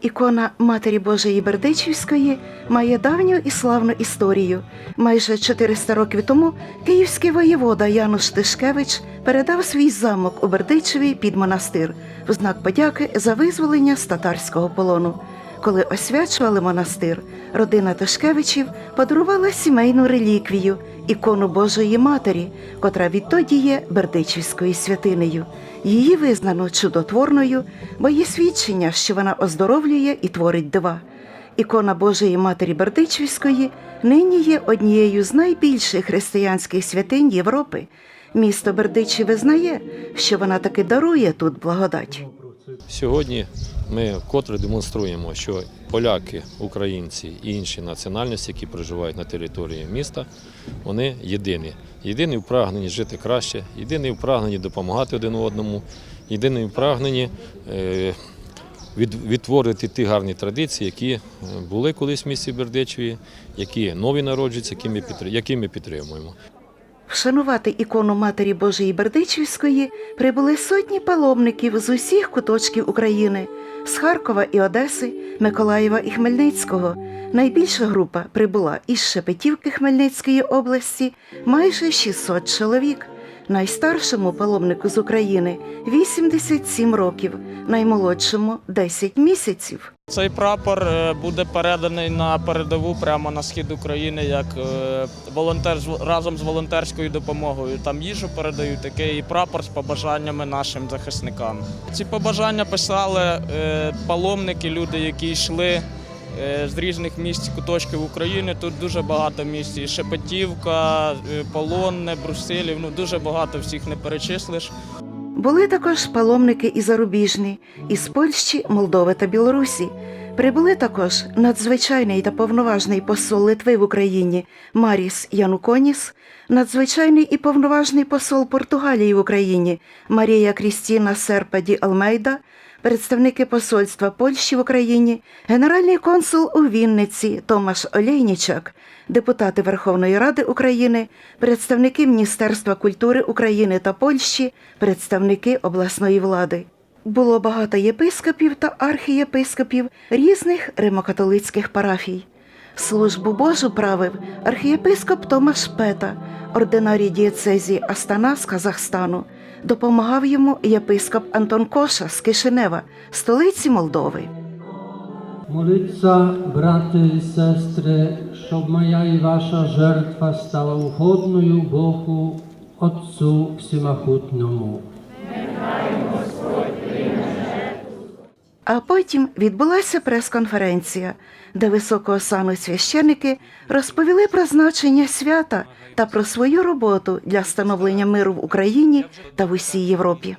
Ікона Матері Божої Бердичівської має давню і славну історію. Майже 400 років тому київський воєвода Януш Тишкевич передав свій замок у Бердичеві під монастир в знак подяки за визволення з татарського полону. Коли освячували монастир, родина Тишкевичів подарувала сімейну реліквію ікону Божої Матері, котра відтоді є Бердичівською святинею. Її визнано чудотворною, бо є свідчення, що вона оздоровлює і творить дива. Ікона Божої Матері Бердичівської нині є однією з найбільших християнських святинь Європи. Місто Бердичі визнає, що вона таки дарує тут благодать. Сьогодні ми вкотре демонструємо, що поляки, українці і інші національності, які проживають на території міста, вони єдині. Єдині в прагненні жити краще, єдині в прагненні допомагати один одному, єдині в прагненні е, відтворити ті гарні традиції, які е, були колись в місті Бердичеві, які нові народжуються, які ми підтри- які ми підтримуємо. Вшанувати ікону Матері Божої Бердичівської прибули сотні паломників з усіх куточків України з Харкова і Одеси, Миколаєва і Хмельницького. Найбільша група прибула із Шепетівки Хмельницької області майже 600 чоловік. Найстаршому паломнику з України 87 років, наймолодшому 10 місяців. Цей прапор е, буде переданий на передову прямо на схід України, як е, волонтер разом з волонтерською допомогою. Там їжу передають таке і прапор з побажаннями нашим захисникам. Ці побажання писали е, паломники, люди, які йшли. Е, З різних місць куточків України тут дуже багато місць. І Шепетівка, е, Полонне, Брусилів. Ну дуже багато всіх не перечислиш. Були також паломники і зарубіжні із Польщі, Молдови та Білорусі. Прибули також надзвичайний та повноважний посол Литви в Україні Маріс Януконіс, надзвичайний і повноважний посол Португалії в Україні Марія Крістіна Серпаді Алмейда, представники посольства Польщі в Україні, генеральний консул у Вінниці Томаш Олейнічак, депутати Верховної Ради України, представники Міністерства культури України та Польщі, представники обласної влади. Було багато єпископів та архієпископів різних римокатолицьких парафій. Службу Божу правив архієпископ Томаш Пета, ординарій дієцезії Астана з Казахстану. Допомагав йому єпископ Антон Коша з Кишинева, столиці Молдови. Молиться, брати і сестри, щоб моя і ваша жертва стала угодною Богу, Отцу Всемогутньому. А потім відбулася прес-конференція, де високоосану священики розповіли про значення свята та про свою роботу для встановлення миру в Україні та в усій Європі.